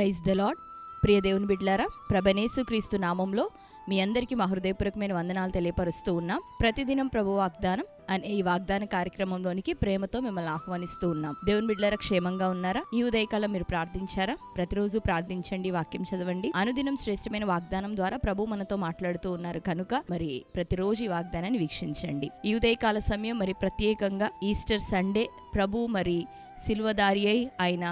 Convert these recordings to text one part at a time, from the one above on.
Praise the lord ప్రియ దేవుని బిడ్లారా ప్రభనేసు క్రీస్తు నామంలో మీ అందరికీ మా హృదయపూర్వకమైన వందనాలు తెలియపరుస్తూ ఉన్నాం ప్రతిదినం ప్రభు వాగ్దానం అనే ఈ వాగ్దాన కార్యక్రమంలోనికి ప్రేమతో మిమ్మల్ని ఆహ్వానిస్తూ ఉన్నాం. దేవుని బిడ్లారా క్షేమంగా ఉన్నారా? ఈ ఉదయకాలం మీరు ప్రార్థించారా? ప్రతిరోజు ప్రార్థించండి వాక్యం చదవండి. అనుదినం శ్రేష్టమైన వాగ్దానం ద్వారా ప్రభు మనతో మాట్లాడుతూ ఉన్నారు కనుక మరి ప్రతిరోజు ఈ వాగ్దానాన్ని వీక్షించండి. ఈ ఉదయకాల సమయం మరి ప్రత్యేకంగా ఈస్టర్ సండే ప్రభు మరి సిల్వదారి అయి ఆయన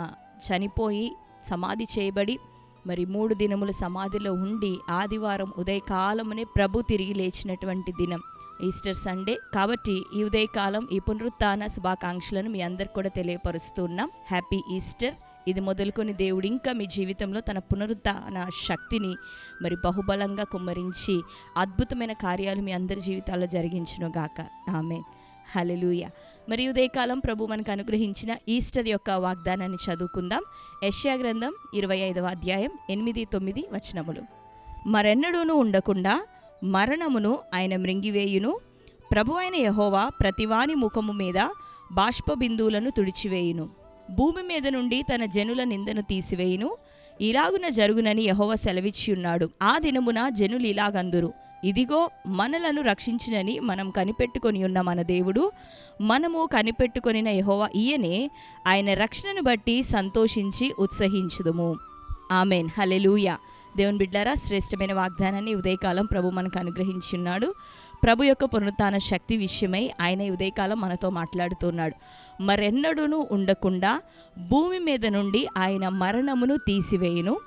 చనిపోయి సమాధి చేయబడి మరి మూడు దినములు సమాధిలో ఉండి ఆదివారం ఉదయకాలమునే ప్రభు తిరిగి లేచినటువంటి దినం ఈస్టర్ సండే కాబట్టి ఈ ఉదయకాలం ఈ పునరుత్న శుభాకాంక్షలను మీ అందరికి కూడా తెలియపరుస్తున్నాం హ్యాపీ ఈస్టర్ ఇది మొదలుకొని దేవుడు ఇంకా మీ జీవితంలో తన పునరుద్ధాన శక్తిని మరి బహుబలంగా కుమ్మరించి అద్భుతమైన కార్యాలు మీ అందరి జీవితాల్లో జరిగించును గాక ఆమె హలెలూయ మరి ఉదయకాలం ప్రభు మనకు అనుగ్రహించిన ఈస్టర్ యొక్క వాగ్దానాన్ని చదువుకుందాం. యష్యా గ్రంథం ఇరవై ఐదవ అధ్యాయం ఎనిమిది తొమ్మిది వచనములు. మరెన్నడూను ఉండకుండా మరణమును ఆయన మృంగివేయును. ప్రభు అయిన యహోవా ప్రతివాని ముఖము మీద బాష్ప బిందువులను తుడిచివేయును. భూమి మీద నుండి తన జనుల నిందను తీసివేయును. ఇలాగున జరుగునని యహోవ సెలవిచ్చి ఉన్నాడు ఆ దినమున జనులు ఇలాగందురు ఇదిగో మనలను రక్షించినని మనం కనిపెట్టుకొని ఉన్న మన దేవుడు మనము కనిపెట్టుకొనిన యహోవా ఈయనే ఆయన రక్షణను బట్టి సంతోషించి ఉత్సహించుదుము. ఆమెన్. హలెలూయ దేవుని బిడ్డారా శ్రేష్టమైన వాగ్దానాన్ని ఉదయకాలం ప్రభు మనకు అనుగ్రహించున్నాడు. ప్రభు యొక్క పునరుత్న శక్తి విషయమై ఆయన ఉదయకాలం మనతో మాట్లాడుతున్నాడు. మరెన్నడూనూ ఉండకుండా భూమి మీద నుండి ఆయన మరణమును తీసివేయును.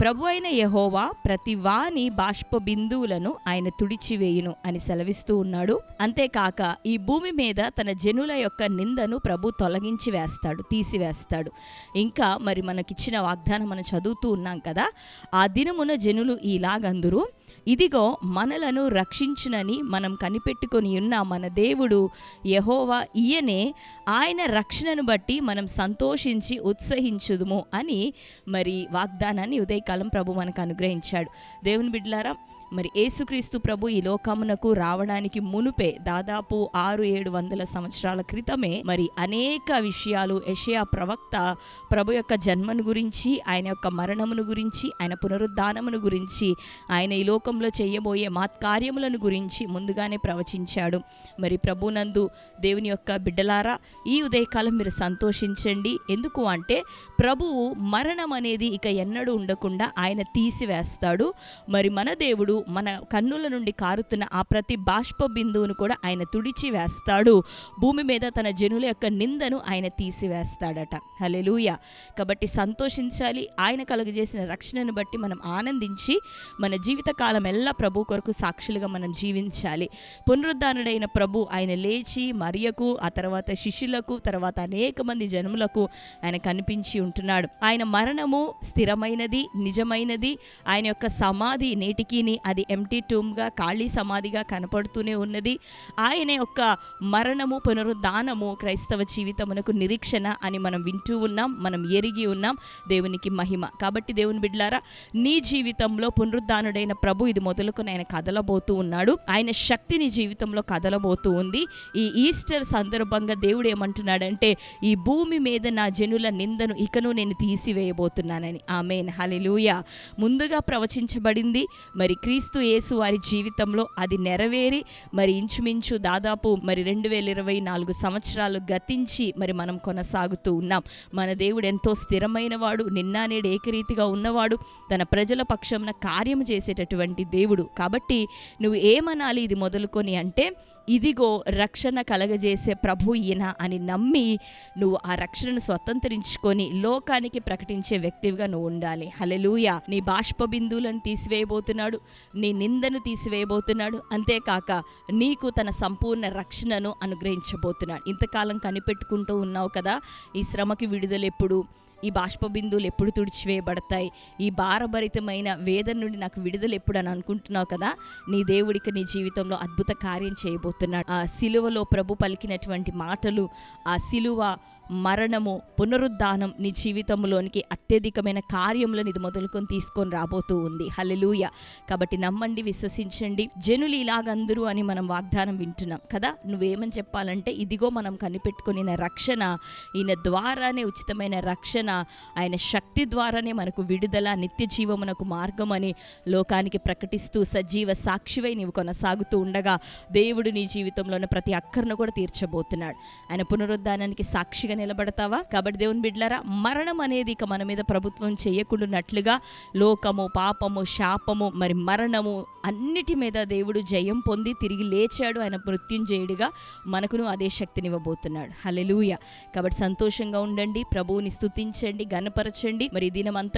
ప్రభు అయిన యహోవా ప్రతి వాని బాష్ప బిందువులను ఆయన తుడిచివేయును అని సెలవిస్తూ ఉన్నాడు. అంతేకాక ఈ భూమి మీద తన జనుల యొక్క నిందను ప్రభు తొలగించి వేస్తాడు తీసివేస్తాడు. ఇంకా మరి మనకిచ్చిన వాగ్దానం మనం చదువుతూ ఉన్నాం కదా ఆ దినమున జనులు ఇలాగందరూ ఇదిగో మనలను రక్షించునని మనం కనిపెట్టుకొని ఉన్న మన దేవుడు యహోవా ఈయనే. ఆయన రక్షణను బట్టి మనం సంతోషించి ఉత్సహించుదుము అని మరి వాగ్దానాన్ని ఉదయకాలం ప్రభు మనకు అనుగ్రహించాడు. దేవుని బిడ్డలారా మరి యేసుక్రీస్తు ప్రభు ఈ లోకమునకు రావడానికి మునుపే దాదాపు ఆరు ఏడు వందల సంవత్సరాల క్రితమే మరి అనేక విషయాలు యషయా ప్రవక్త ప్రభు యొక్క జన్మను గురించి ఆయన యొక్క మరణమును గురించి ఆయన పునరుద్ధానమును గురించి ఆయన ఈ లోకంలో చేయబోయే మాత్కార్యములను గురించి ముందుగానే ప్రవచించాడు. మరి ప్రభునందు దేవుని యొక్క బిడ్డలారా ఈ ఉదయకాలం మీరు సంతోషించండి. ఎందుకు అంటే ప్రభువు మరణం అనేది ఇక ఎన్నడూ ఉండకుండా ఆయన తీసివేస్తాడు. మరి మన దేవుడు మన కన్నుల నుండి కారుతున్న ఆ ప్రతి బాష్ప బిందువును కూడా ఆయన తుడిచి వేస్తాడు. భూమి మీద తన జనుల యొక్క నిందను ఆయన తీసివేస్తాడట. హలెలూయ కాబట్టి సంతోషించాలి. ఆయన కలుగజేసిన రక్షణను బట్టి మనం ఆనందించి మన జీవితకాలం ఎల్లా ప్రభు కొరకు సాక్షులుగా మనం జీవించాలి. పునరుద్ధానుడైన ప్రభు ఆయన లేచి మరియకు ఆ తర్వాత శిష్యులకు తర్వాత అనేక మంది జనములకు ఆయన కనిపించి ఉంటున్నాడు. ఆయన మరణము స్థిరమైనది నిజమైనది. ఆయన యొక్క సమాధి నేటికీని అది ఎంటీ టూమ్గా ఖాళీ సమాధిగా కనపడుతూనే ఉన్నది. ఆయన యొక్క మరణము పునరుద్ధానము క్రైస్తవ జీవితమునకు నిరీక్షణ అని మనం వింటూ ఉన్నాం మనం ఎరిగి ఉన్నాం దేవునికి మహిమ. కాబట్టి దేవుని బిడ్లారా నీ జీవితంలో పునరుద్ధానుడైన ప్రభు ఇది మొదలుకొని ఆయన కదలబోతూ ఉన్నాడు. ఆయన శక్తి నీ జీవితంలో కదలబోతూ ఉంది. ఈ ఈస్టర్ సందర్భంగా దేవుడు ఏమంటున్నాడంటే ఈ భూమి మీద నా జనుల నిందను ఇకను నేను తీసివేయబోతున్నానని. ఆమెన్. హలెలూయ ముందుగా ప్రవచించబడింది మరి క్రీస్తు యేసు వారి జీవితంలో అది నెరవేరి మరి ఇంచుమించు దాదాపు మరి రెండు వేల ఇరవై నాలుగు సంవత్సరాలు గతించి మరి మనం కొనసాగుతూ ఉన్నాం. మన దేవుడు ఎంతో స్థిరమైన వాడు నిన్న నేడు ఏకరీతిగా ఉన్నవాడు తన ప్రజల పక్షంన కార్యం చేసేటటువంటి దేవుడు. కాబట్టి నువ్వు ఏమనాలి ఇది మొదలుకొని అంటే ఇదిగో రక్షణ కలగజేసే ప్రభు ఈయన అని నమ్మి నువ్వు ఆ రక్షణను స్వతంత్రించుకొని లోకానికి ప్రకటించే వ్యక్తివిగా నువ్వు ఉండాలి. హలెలూయ నీ బాష్ప బిందువులను తీసివేయబోతున్నాడు. నీ నిందను తీసివేయబోతున్నాడు. అంతేకాక నీకు తన సంపూర్ణ రక్షణను అనుగ్రహించబోతున్నాడు. ఇంతకాలం కనిపెట్టుకుంటూ ఉన్నావు కదా ఈ శ్రమకి విడుదల ఎప్పుడు ఈ బాష్ప బిందువులు ఎప్పుడు తుడిచివేయబడతాయి? ఈ భారభరితమైన వేదన నుండి నాకు విడుదల ఎప్పుడు అని అనుకుంటున్నావు కదా నీ దేవుడికి నీ జీవితంలో అద్భుత కార్యం చేయబోతున్నాడు. ఆ సిలువలో ప్రభు పలికినటువంటి మాటలు ఆ సిలువ మరణము పునరుద్ధానం నీ జీవితంలోనికి అత్యధికమైన కార్యములను ఇది మొదలుకొని తీసుకొని రాబోతూ ఉంది. హలెలూయ కాబట్టి నమ్మండి విశ్వసించండి. జనులు ఇలాగందరూ అని మనం వాగ్దానం వింటున్నాం కదా? నువ్వేమని చెప్పాలంటే ఇదిగో మనం కనిపెట్టుకుని రక్షణ ఈయన ద్వారానే ఉచితమైన రక్షణ ఆయన శక్తి ద్వారానే మనకు విడుదల నిత్య జీవమునకు మార్గం అని లోకానికి ప్రకటిస్తూ సజీవ సాక్షివై నీవు కొనసాగుతూ ఉండగా దేవుడు నీ జీవితంలోని ప్రతి అక్కర్ను కూడా తీర్చబోతున్నాడు. ఆయన పునరుద్ధానానికి సాక్షిగా నిలబడతావా? కాబట్టి దేవుని బిడ్డలారా మరణం అనేది ఇక మన మీద ప్రభుత్వం చేయకుండానట్లుగా లోకము పాపము శాపము మరి మరణము అన్నిటి మీద దేవుడు జయం పొంది తిరిగి లేచాడు. ఆయన మృత్యుంజయుడిగా మనకును అదే శక్తినివ్వబోతున్నాడు. హలెలూయ కాబట్టి సంతోషంగా ఉండండి ప్రభువుని స్థుతించండి గనపరచండి మరి ఈ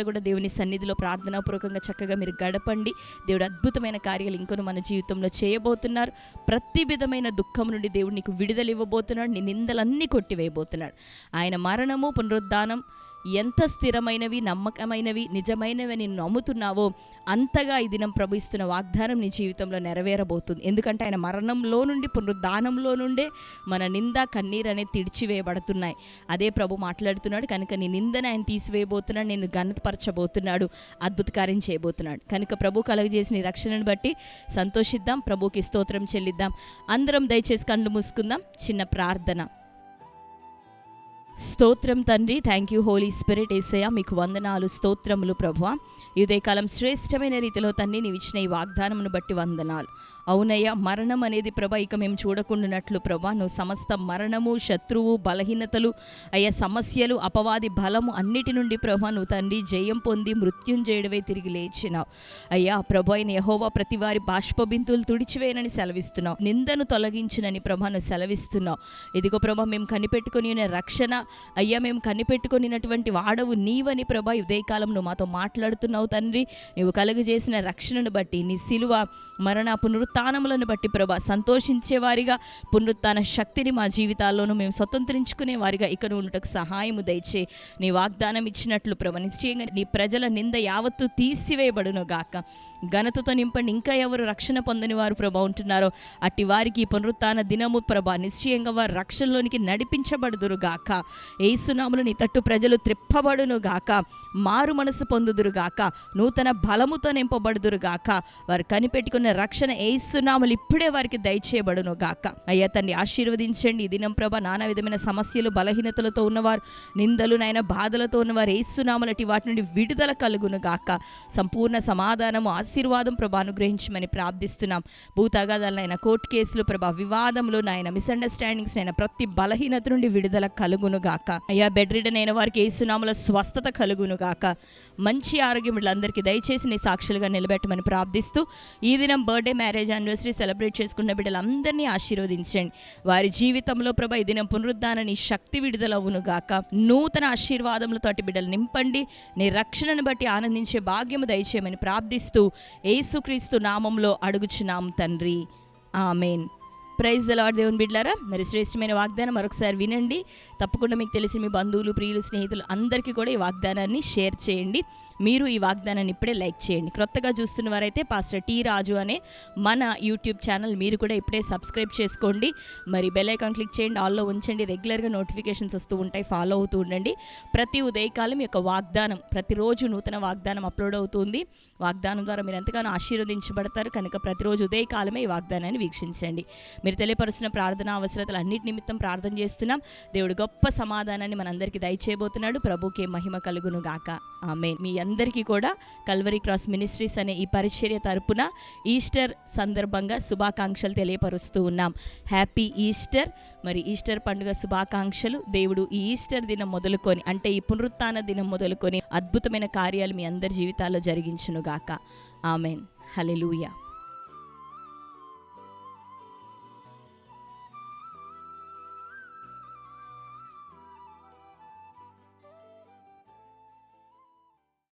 కూడా దేవుని సన్నిధిలో ప్రార్థనాపూర్వకంగా చక్కగా మీరు గడపండి. దేవుడు అద్భుతమైన కార్యాలు ఇంకొను మన జీవితంలో చేయబోతున్నారు. ప్రతి విధమైన దుఃఖం నుండి దేవుడు నీకు విడుదల ఇవ్వబోతున్నాడు. నీ నిందలన్నీ కొట్టివేయబోతున్నాడు. ఆయన మరణము పునరుద్ధానం ఎంత స్థిరమైనవి నమ్మకమైనవి నిజమైనవి అని నమ్ముతున్నావో అంతగా ఈ దినం ప్రభు ఇస్తున్న వాగ్దానం నీ జీవితంలో నెరవేరబోతుంది. ఎందుకంటే ఆయన మరణంలో నుండి పునరుద్ధానంలో నుండే మన నింద కన్నీరు అనేది తిడిచివేయబడుతున్నాయి అదే ప్రభు మాట్లాడుతున్నాడు కనుక నీ నిందను ఆయన తీసివేయబోతున్నాడు నేను ఘనతపరచబోతున్నాడు అద్భుతకార్యం చేయబోతున్నాడు. కనుక ప్రభు కలుగజేసిన రక్షణను బట్టి సంతోషిద్దాం ప్రభుకి స్తోత్రం చెల్లిద్దాం. అందరం దయచేసి కళ్ళు మూసుకుందాం. చిన్న ప్రార్థన. స్తోత్రం తండ్రి. థ్యాంక్ యూ హోలీ స్పిరిట్ ఏసయ మీకు వందనాలు స్తోత్రములు ప్రభు కాలం శ్రేష్టమైన రీతిలో తండ్రి నీవు ఇచ్చిన ఈ వాగ్దానమును బట్టి వందనాలు. అవునయ్య మరణం అనేది ప్రభ ఇక మేము చూడకుండానట్లు ప్రభా నువ్వు సమస్త మరణము శత్రువు బలహీనతలు అయ్యా సమస్యలు అపవాది బలము అన్నిటి నుండి ప్రభా నువ్వు తండ్రి జయం పొంది మృత్యుంజయుడివై తిరిగి లేచినావు. అయ్యా ప్రభు అయిన యహోవా ప్రతి వారి బాష్పబింతులు తుడిచివేయనని సెలవిస్తున్నావు. నిందను తొలగించినని ప్రభా నువ్వు సెలవిస్తున్నావు. ఇదిగో ప్రభా మేము కనిపెట్టుకుని రక్షణ అయ్యా మేము కనిపెట్టుకునినటువంటి వాడవు నీవని ప్రభా ఉదయకాలం నువ్వు మాతో మాట్లాడుతున్నావు తండ్రి. నువ్వు కలుగజేసిన రక్షణను బట్టి నీ సిలువ మరణ పునరుత్నములను బట్టి ప్రభా సంతోషించేవారిగా పునరుత్న శక్తిని మా జీవితాల్లోనూ మేము స్వతంత్రించుకునే వారిగా ఇక ఉండటకు సహాయము దయచే నీ వాగ్దానం ఇచ్చినట్లు ప్రభా నిశ్చయంగా నీ ప్రజల నింద యావత్తు తీసివేయబడును గాక. ఘనతతో నింపండి ఇంకా ఎవరు రక్షణ పొందని వారు ప్రభా ఉంటున్నారో అట్టి వారికి పునరుత్న దినము ప్రభా నిశ్చయంగా వారు రక్షణలోనికి నడిపించబడుదురు గాక. ఏసునాములు నీ తట్టు ప్రజలు త్రిప్పబడును గాక మారు మనసు పొందుదురు గాక నూతన బలముతో నింపబడుదురు గాక వారు కనిపెట్టుకున్న రక్షణ ఏసునాములు ఇప్పుడే వారికి దయచేయబడును గాక. అయ్యా తండ్రి ఆశీర్వదించండి. ఈ దినం ప్రభ నానా విధమైన సమస్యలు బలహీనతలతో ఉన్నవారు నిందలు నాయన బాధలతో ఉన్నవారు ఏసునాములటి వాటి నుండి విడుదల కలుగును గాక. సంపూర్ణ సమాధానము ఆశీర్వాదం ప్రభ అనుగ్రహించమని ప్రార్థిస్తున్నాం. భూతగాదాలైన కోర్టు కేసులు ప్రభ వివాదంలో నాయన మిస్అండర్స్టాండింగ్స్ అయిన ప్రతి బలహీనత నుండి విడుదల కలుగును గాక. అయ్యా బెడ్ రిడన్ అయిన వారికి ఏసునామల స్వస్థత కలుగును గాక. మంచి ఆరోగ్యం వీళ్ళందరికీ దయచేసి నీ సాక్షులుగా నిలబెట్టమని ప్రార్థిస్తూ ఈ దినం బర్త్డే మ్యారేజ్ యానివర్సరీ సెలబ్రేట్ చేసుకున్న బిడ్డలందరినీ ఆశీర్వదించండి. వారి జీవితంలో ప్రభ ఈ దినం పునరుద్ధానని శక్తి విడుదలవును గాక. నూతన ఆశీర్వాదములతో అటు బిడ్డలు నింపండి. నీ రక్షణను బట్టి ఆనందించే భాగ్యము దయచేయమని ప్రార్థిస్తూ ఏసుక్రీస్తు నామంలో అడుగుచున్నాం తండ్రి. ఆమెన్. ప్రైజ్ లాడ్ దేవుని బిడ్లారా మరి శ్రేష్టమైన వాగ్దానం మరొకసారి వినండి. తప్పకుండా మీకు తెలిసి మీ బంధువులు ప్రియులు స్నేహితులు అందరికీ కూడా ఈ వాగ్దానాన్ని షేర్ చేయండి. మీరు ఈ వాగ్దానాన్ని ఇప్పుడే లైక్ చేయండి. క్రొత్తగా చూస్తున్న వారైతే పాస్టర్ టీ రాజు అనే మన యూట్యూబ్ ఛానల్ మీరు కూడా ఇప్పుడే సబ్స్క్రైబ్ చేసుకోండి. మరి బెల్ ఐకాన్ క్లిక్ చేయండి ఆల్లో ఉంచండి. రెగ్యులర్గా నోటిఫికేషన్స్ వస్తూ ఉంటాయి. ఫాలో అవుతూ ఉండండి. ప్రతి ఉదయకాలం యొక్క వాగ్దానం ప్రతిరోజు నూతన వాగ్దానం అప్లోడ్ అవుతుంది. వాగ్దానం ద్వారా మీరు ఎంతగానో ఆశీర్వదించబడతారు. కనుక ప్రతిరోజు ఉదయకాలమే ఈ వాగ్దానాన్ని వీక్షించండి. మీరు తెలియపరుస్తున్న ప్రార్థన అవసరతలు అన్నిటి నిమిత్తం ప్రార్థన చేస్తున్నాం. దేవుడు గొప్ప సమాధానాన్ని మనందరికీ దయచేయబోతున్నాడు. ప్రభుకే మహిమ కలుగును గాక ఆమె మీ అందరికీ కూడా కల్వరీ క్రాస్ మినిస్ట్రీస్ అనే ఈ పరిచర్య తరపున ఈస్టర్ సందర్భంగా శుభాకాంక్షలు తెలియపరుస్తూ ఉన్నాం. Happy Easter. మరి ఈస్టర్ పండుగ శుభాకాంక్షలు. దేవుడు ఈ ఈస్టర్ దినం మొదలుకొని అంటే ఈ పునరుత్న దినం మొదలుకొని అద్భుతమైన కార్యాలు మీ అందరి జీవితాల్లో జరిగించునుగాక. ఆమెన్. హలెలూయా